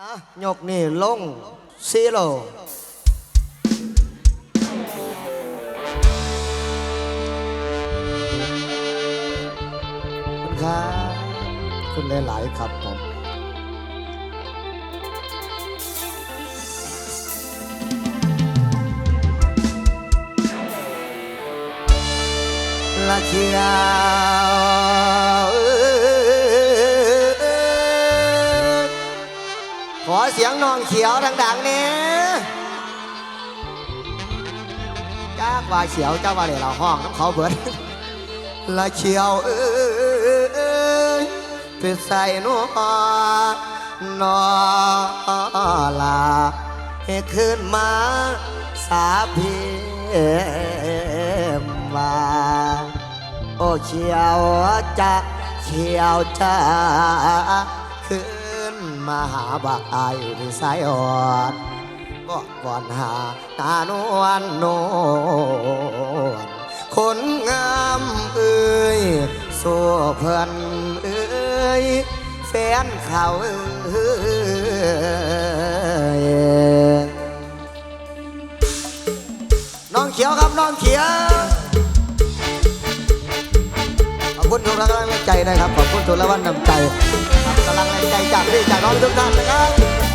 อะยกนี่ลงซีโร่คุณครับคุณหลายๆครับผมละเชียว สียงน้องเขียวดังๆเนี่ยจ้าว่าเขียวเจ้าว่าเดี๋ยวเราห้องน้ำเขาเบิดละเชียวเอ้ยไปใส่นัวนอลาให้ขึ้นมาสาพีมาโอ้เชียวจะเชียวจะขึ้น มาหาบักไอ้ที่สายอ่อนก็ก่อนหาตานวลนวลคนงามเอ้ยสู้เพื่อนเอ้ยแฟนเขาเอ้ยน้องเขียวครับน้องเขียวขอบคุณทุกกำลังใจนะครับขอบคุณทุกละวันน้ำใจ งใจจากพี่จากน้องทุกท่านนะครับ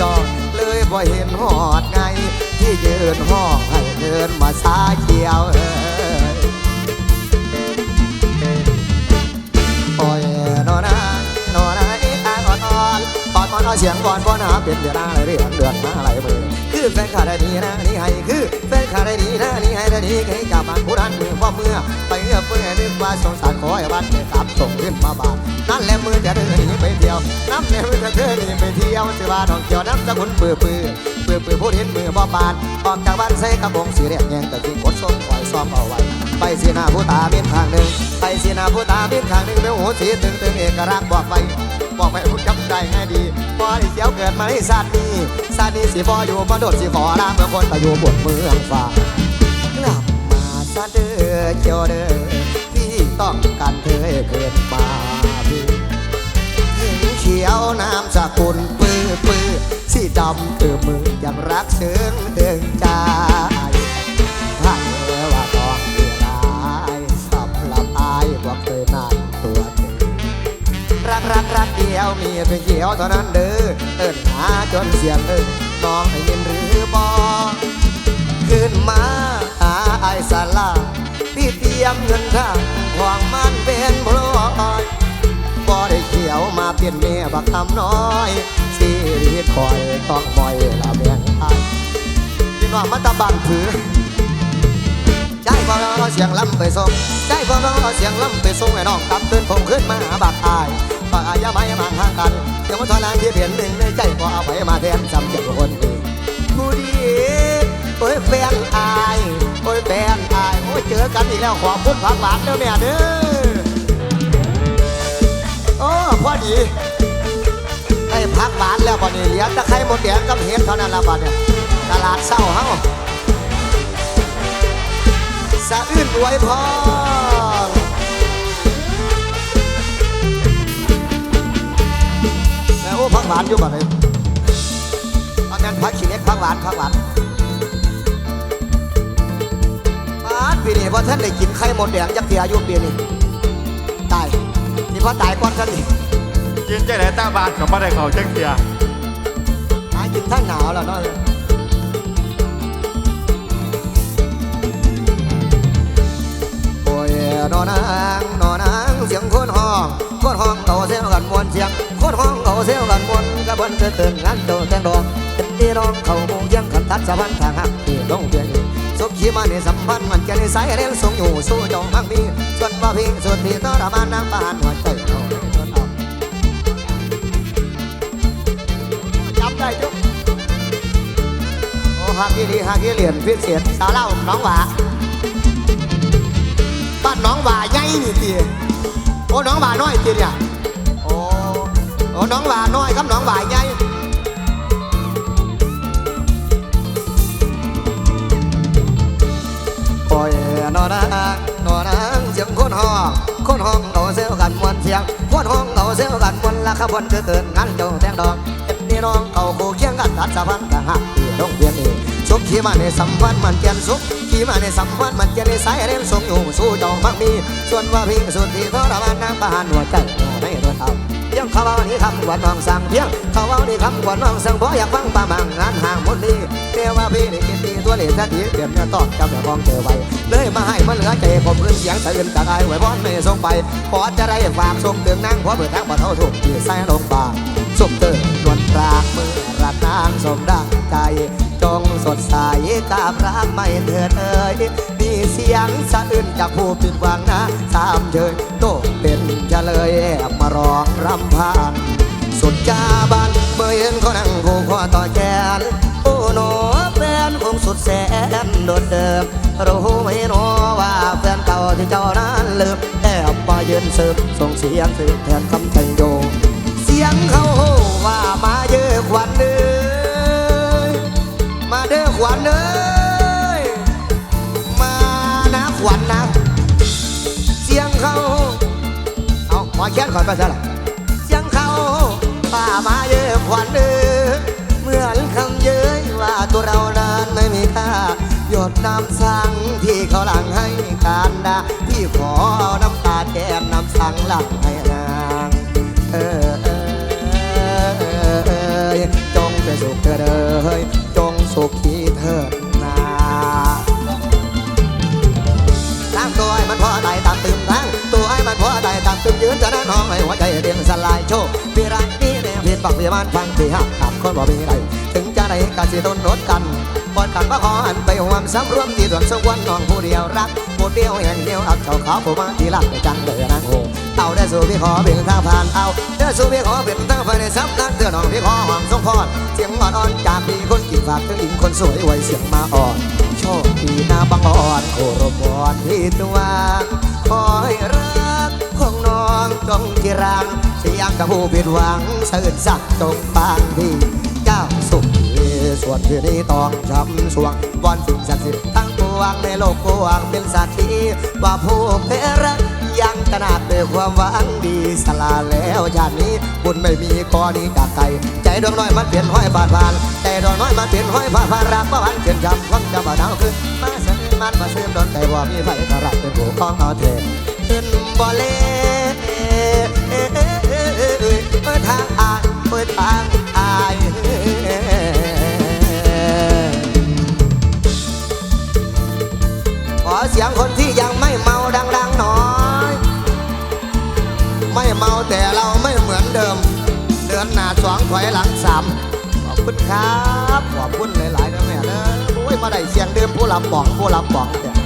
จอดเลยบ่เห็นหอดไง ที่ยืนห้องให้เดินมาสาเขียวเอ้ยโอ้ยนอนนะนอนนะไอ้อ่อนอ่อนอ่อนอ่อนเสียงก่อนก่อนหาเป็นเดือนอะไรเดือนเดือนมาอะไรมือคือแฟนขาได้ดีนะนี่ให้คือแฟนขาได้ดีนะนี่ให้ได้ดีให้จากบ้านผู้นั้นมือพ่อเมื่อไปเอื้อเพื่อนึกว่าสงสารขอให้บ้านได้กลับส่งขึ้นมาบ้านนั่นแหละมือจะเดิน เที่ยวน้ำแหละมือจะเดินหนีไปเที่ยวสิว่าน้องเกี่ยวน้ำสกุลปื้อเปื้อเปื้อเปื้อพูดเห็นมือบ่บานออกจากบ้านใส่กระบงสีแดงแยงแต่จริงกดส่งปล่อยซ้อมเอาไว้ไปสีหน้าผู้ตาเมียนทางหนึ่งไปสีหน้าผู้ตาเมียนทางหนึ่งเป็นหูสีตึงตึงเอกลักษณ์บอกไปบอกไปคุณจำใจให้ดีพอได้เสียวเกิดมาในชาตินี้ชาตินี้สิพออยู่มาโดดสิขอลาเมื่อคนไปอยู่บนเมืองฟ้ากลับมาซะเด้อเจ้าเด้อพี่ต้องการเธอเกิดมา ขียวน้ำสกุลปื้อปื้อสีดำเตือมือยังรักเชิงเดิงใจถ้าเธอว่าต้องเสียดายสำหรับอายว่าเคยนานตัวเธอรักรักรักเดียวมีเพียงเขียวเท่านั้นเด้อเอิ้นหาจนเสียงเอิ้นน้องได้ยินหรือบ่ขึ้นมาหาไอายสาลาพี่เตรียมเงินทางหวังมันเป็นพลอย บ่ได้เขียวมาเป็นเมียบักคำน้อยชีวิตคอยต้องมอยละแบ่งอายพี่น้องมาตะบันถือใจความเราเอเสียงลำไปส่งใจความเราเอเสียงลำไปส่งให้น้องกลับตื่นผมขึ้นมาบักอายบักอายอย่าไม่มาห่างกันเดี๋ยวมันทอนางที่เปลี่ยนหนึ่งในใจก็เอาไปมาแทนจำเจ็บคนดีผู้ดีโอ้ยแฟนอายโอ้ยแฟนอายโอ้ยเจอกันอีกแล้วขอบคุณผักหวานเด้อแม่เด้อ พอดีไอ้ผักหวานแล้วบัดนี้เหลือแตะไคร้หมดแดงกับเห็ดเท่านั้นละบัดเนี่ยตลาดเศร้าเฮาสะอื้นอวยพรแล้วโอ้พักหวานอยู่บ่เลยอันนั้นพักขี้เล็กพักหวานพักหวานปาดปีนี้พอท่านได้กินไข่หมดแดงจักเทียอายุปีนี้ตายนี่พอตายก่อนท่านนี่กิ นใจไหนตั้งบานกับมาได้เขาเช็คเทียหากินทั้งหนาวแล้วเนาะโอ้ยนอนางนอนางเสียงคนห้องคนห้องเก่าเสียงกันมวนเสียงคนห้องเก่าเสียงกันมวนกระบวนเตือนงานโตแตงดอกเป็นพี่น้องเขาหมู่ยังขันทัดสะพันทางหักที่ต้องเปลี่ยนสุขีมาในสัมพันธ์มันจะในสายเรียนสูงอยู่สู้จงมั่งมีส่วนว่าพี่สุดที่ทรมานน้ำบานหัวใจ จำได้จุ๊บโอ้ฮักกี้ดีฮักกี้เหรียญพิเศษสาวเล่าน้องหว่าบ้านน้องหว่าใหญ่นี่ทีโอ้น้องหว่าน้อยทีเนี่ยโอ้โอ้น้องหว่าน้อยครับน้องหว่าใหญ่โอ้ยนอนางนอนางเสียงคนห้องคนห้องเขาเซลกันมวนเสียงคนห้องเขาเซลกันมวนละขบวนคือเกินงานเจ้าแตงดอกเอ็ด น้องเขาคู่เคียงกันตัดสะพันกันหักที่โรงเรียนนี่สุขขี่มาในสัมพันธ์มันเกียนสุขขี่มาในสัมพันธ์มันเกียนในสายเรียนสูงอยู่สู้จ้ามักมี ส่วนว่าพิงสุดที่ทรมานน้ำบานหัวใจในรถเอาเพียงเขาเอานี่คำกว่าน้องสั่งเพียงเขาเอานี่คำกว่าน้องสั่งเพราะอยากฟังปามังงานห่างหมดนี้เรียกว่าพี่นี่กินดีตัวเหลวทันทีเปลี่ยนเนื้อตอกจำเนื้อของเจอไว้เลยมาให้มันเหลือใจผมพื้นเสียงสะอื่นจากไอ้ไว้บอนไม่ส่งไปพอจะได้ฝากส่งถึงนั่งเพราะเปิดทางบ่เท่าถูกที่ใส่ลงปาก สุกเตือนนวลปรากมือรักนางสมดังใจ จงสดใสกาบรักไม่เถิดเอ่ยมีเสียงสะอื่นจากผู้ผิดหวังนะสามเชยโตเป็นจะเลยแอบมาร้องรำพันสุดจาบันเมื่อเห็นเขานั่งผูกคอต่อแขนโอ้หนอแฟนคงสุดแสนโดดเดิมรู้ไหมหนอว่าแฟนเก่าที่เจ้านั้นลืมแอบมาเยืนสืบส่งเสียงสืบแทนคำชัยโย สียงเขาว่ามาเยอะควันเอ้ยมาเด้อควันเอ้ยมานะควันนะ เสียงเขาเอาหมอแค้นก่อนก็จะละเสียงเขาป่ามาเยอะควันเอ้ยเหมือนคำเย้ยว่าตัวเรานั้นไม่มีค่าหยดน้ำสังที่เขาหลังให้การดาที่ขอน้ำตาแก้มน้ำสังหลังให้นา งเป็นสุขเถิดเอ้ยจงสุขีเถิดนาตั้งตัวให้มันพอใจตามตื่มทั้งตัวให้มันพอใจตามตื่มยืนจะนั้นห้องให้หัวใจเดียงสลายโชคปีไรนี้เนี่ยผิดบักพิมานฟังที่หักขับคนบ่มีไรถึงจะได้กะสิต้นรถกันบนกันว่าขออันไปห่วมสำรวมที่ดวงสวรรค์น้องผู้เดียวรักผู้เดียวเห็นเดียวอักเจ้าขาวผู้มาที่รักในจังเลยนางโห เอาได้สู่พี่ขอเป็นทางผ่านเอาได้สู่พี่ขอเป็นทางผ่านในสำนักเตือนน้องพี่ขอหอมทรงพรเสียงอ่อนอ่อนจากพี่คนกี่ฝากถึงหญิงคนสวยไว้เสียงมาอ่อนโชคดีนาบังอ่อนโอรบอ่อนที่ตัวคอยรักของน้องจงที่รังเสียงกับผู้ผิดหวังเสื่นสักจงบางที่เจ้าสุขส่วนที่นี้ต้องช้ำสวงวันสิ่งศักดิ์สิทธิ์ทั้งปวงในโลกกว้างเป็นสักขีว่าผู้เพรัก ยังขนาดด้วยความหวังดีสลาแล้วชาตินี้บุญไม่มีข้อนี้จากไกลใจดวงน้อยมันเปลี่ยนห้อยบาดพานใจดวงน้อยมันเปลี่ยนห้อยบาดพานรักว่าพันเกินจำความจำบาดเอาขึ้นมาเสนมันมาเสื่อมดนใจว่ามีไฟกระรักเป็นผู้ของเอาเทเห็นบ่เล่เปิดทางอายเปิดทาง ถอยหลังสามขอบคุณครับ ขอบคุณหลายๆนะแม่เด้อโอ้ยมาได้เสียงเดิมผู้รับบอกผู้รับบอกเนี่ย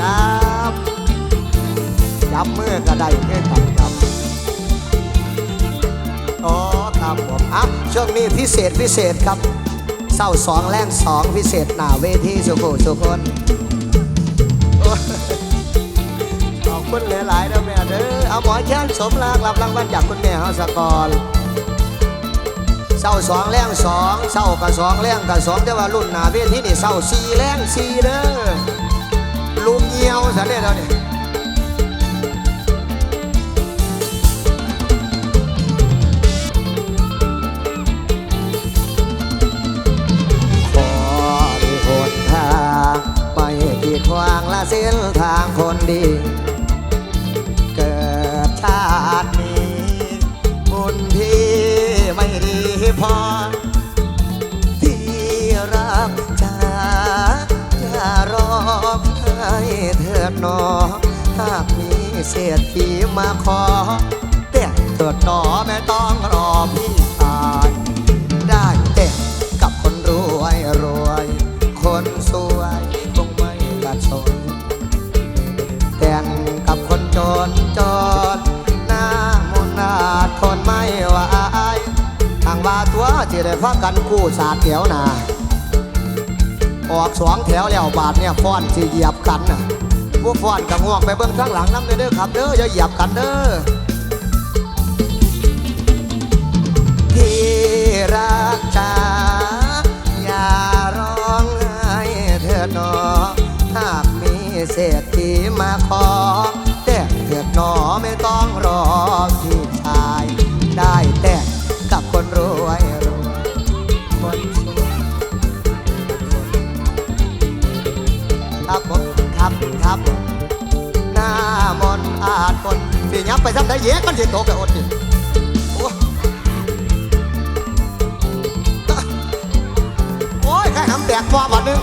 ครับจับมือก็ได้เพื่อกันครับอ๋อครับผมอะช่วงนี้พิเศษพิเศษครับเศร้าสองแรงสองพิเศษหน้าเวทีสุโขสุคนขอบคุณหลายๆนะแม่เด้อเอาหมอแค้นสมรักรับรางวัลจากคุณแม่เฮาสกอร เศร้าสองแรงสองเศร้ากับสองแรงกับสองแต่ว่ารุ่นหนาเวทีนี่เศร้าสี่แรงสี่เด้อลุงเงียวสันเด้อเดี๋ยวนี้ข เศรษทีมาขอแต่เถิดหนอแม่ต้องรอพี่ตาย ได้แต่กับคนรวยรวย คนสวยคงไม่ละชนแต่งกับคนจนจนหน้ามุนาทนไม่ไหวทางว่าตัวจะได้พักกันกู้สาดแถวยวนาออกสองแถวแล้วบาทเนี่ยฟ้อนสีเหยียบกันนะ พวกฟ้อนกับงวกไปเบิ่งข้างหลังน้ำเด้อเด้อครับเด้ออย่าเหยียบกันเด้อ แตกฟอวันนึง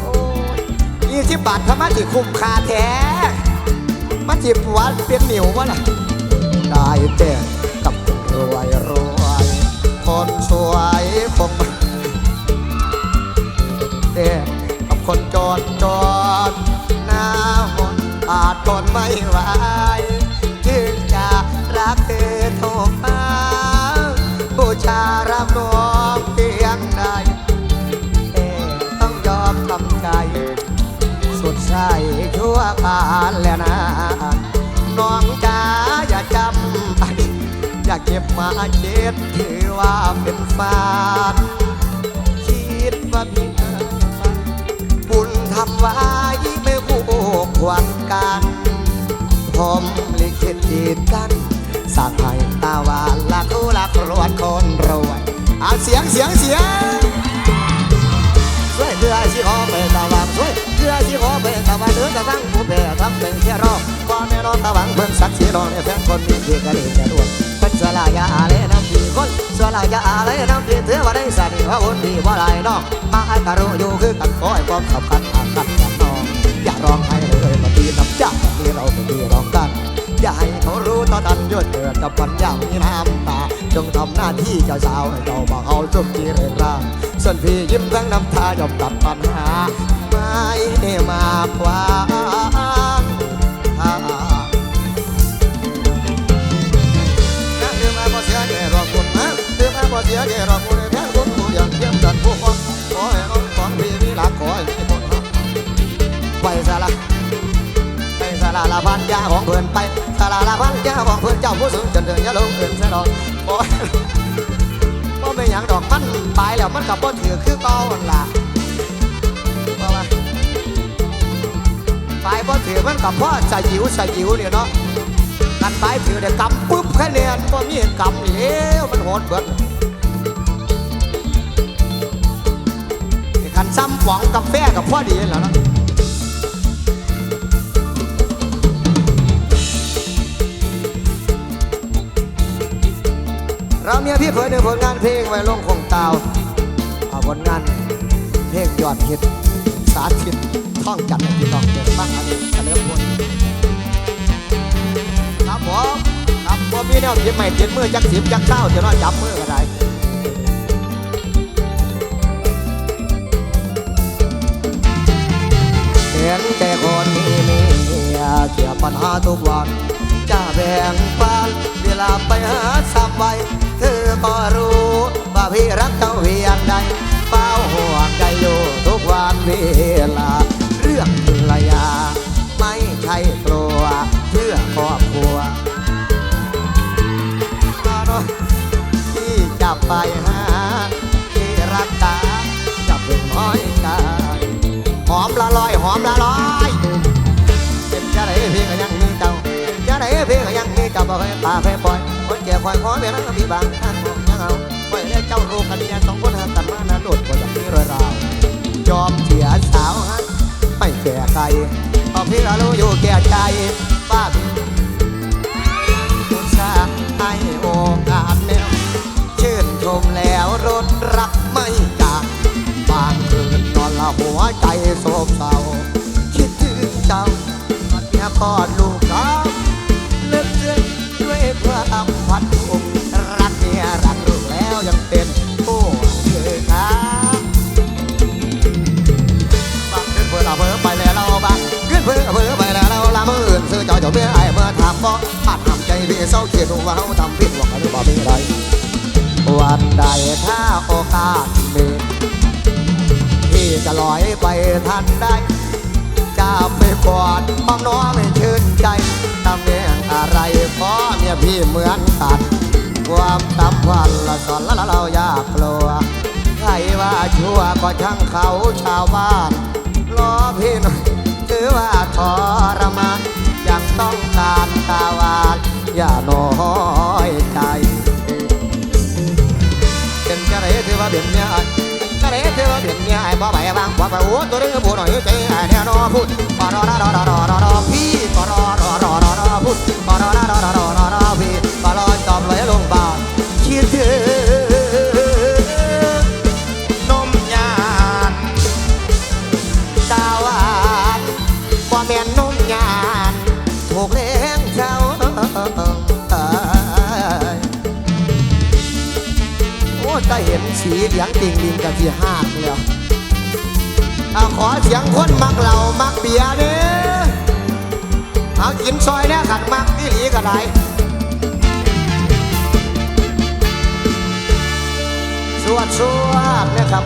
โอ้ยยี่สิบบาททำไมสิคุ้มค่าแท้มันจิบวานเป็นหนิววะล่ะได้แต่กับรวยรวยคนสวยคงแต่กับคนจนจนหน้ามนต์อาจทนไม่ไหว เก็บมาเจ็ดถือว่าเป็นฟานคิดว่าพี่เอ๋ยบุญทำไว้ไม่คู่ควรกันผมลิขิตจีดกันสางให้ตาหวานลักคู่ลักรวดคนรวยเอาเสียงเสียงเสียงช่วยเพื่อสิขอเป็นตะวันช่วยเพื่อสิขอเป็นตะวันเดือตะวังผู้แพ้ทำเป็นแค่รอก่อนแน่นอนตะวังเพิ่นสักสีรองในแฟนคนมีที่กระดิ่งจะด่วน เป็นสลายาอะไรน้ำดีคนสลายาอะไรน้ำดีเถือว่าได้สันนิว่าคนดีว่าไรน้องมาให้กะรู้อยู่คือกันคอยความสำคัญอากันกันน้องอย่าร้องให้เลยมาตีน้ำจ้าที่เราเป็นที่ร้องกันอย่าให้เขารู้ตอนนั้นยศเกิดกับปัญญามีน้ำตาจงทำหน้าที่เจ้าสาวให้เจ้าบ่าวเอาสุขจีเริงร่างส่วนพี่ยิ้มทั้งน้ำตายอมตัดปัญหาไม่ได้มากกว่า บ่เสียแก่รอคุณแทนคุณผู้ยังเยี่ยมดันผู้ฟังขอให้น้องของพี่มีหลักขอให้มีคนรักไปซะละไปสาราละพันยาของเพื่อนไปสาราละพันยาของเพื่อนเจ้าผู้สูงจนเดินยาลงเอื่นเสยดอกโอ้ยก็ไม่หยังดอกมันไปแล้วมันกับบ่ถือคือเก่าหั่นล่ะว่าว่าไปบ่ถือมันกับพ่อสยิวสยิวเนี่ยเนาะกันไปถือเดี๋ยวกำปุ๊บคะแนนบ่มีกำเลี้ยวมันโหดเบิด ซ้ำป๋องกาแฟกับพ่อดีแล้วเนะเราเมียพี่เผยในผลงานเพลงไว้ลงคงตาวเอาผลงานเพลงยอดฮิตสาธิตท่องจัดให้พี่น้องเด็กบ้างอันนี้เฉลิมพลครับผมครับผมมีแนวเจ็บใหม่เจ็บมือจักสิบจักเก้าจะน้อยจับมือก็ได้ ห็นแต่คนมีเมียเกี่ยวปัญหาทุกวัน จะแบ่งปันเวลาไปหาสับไว้เธอก็รู้ว่าพี่รักเจ้าเพียงใดเฝ้าห่วงใจอยู่ทุกวันเวลา เรื่องภรรยา ไม่ใช่กลัวเพื่อครอบครัวที่จะไปห ลอยหอมละลอยเป็นจะได้เพียงก็ยังมีเจ้าเป็นจะได้เพียงก็ยังมีเจ้าบ่เคยปาเคยปล่อยคนเจ็บคอยขอเมียงนั้นก็มีบางท่านคงยังเอาไว้ให้เจ้ารู้กันเนี่ยสองคนหากันมานาโดดกว่าจะมีรอยราวยอมเสียสาวฮะไม่แก่ใครเอาพี่เรารู้อยู่แก่ใจป้า หัวใจโศกเศร้าคิดถึงเจ้าตอนเนี้ยคลอดลูกครับเลิกเรื่องด้วยความพัดภูมิรักเมียรักลูกแล้วยังเป็นผู้เธอครับบางขึ้นเพื่อเราเพื่อไปแล้วเราบางขึ้นเพื่อเพื่อไปแล้วเราละเมืออื่นซื้อเจ้าเจ้าเมื่อไอ้เมื่อถามบ่อาจทำใจพี่เศร้าเขียนว่าเขาทำผิดหวังหรือบ่มีไรวันใดถ้าโอกาสมี จะลอยไปทันได้จะไปกอดมองน้องไม่ชื่นใจตำแหน่งอะไรเพราะเมียพี่เหมือนกันความสัมพันละสอนละเราอยากกลัวใครว่าชั่วก็ช่างเขาชาวบ้านรอพี่หน่อยถือว่าทรมานยังต้องการตาวานอย่านอย มียไอ้บ่ใบบางว่าไปโอ้ตัวเรื่องผู้หน่อยใจไอ้เนี่ยนอพูดปอรอรอรอรอรอรอรอพี่ปอรอรอรอรอรอพูดปอรอรอรอรอรอรอรอพี่ปอรอจอบเลยลงบาคิดถึงนมยานตาวานบ่แม่นนมยานถูกเลี้ยงเจ้าเอ้ยโอ้ถ้าเห็นสีเหลืองติ่งลิงกับที่ห้ากแล้ว เอาขอเสียงคนมักเหล่ามักเบียร์เด้อเอากินซอยเนี่ยขัดมักที่หลีก็ได้สวดสวดนะครับ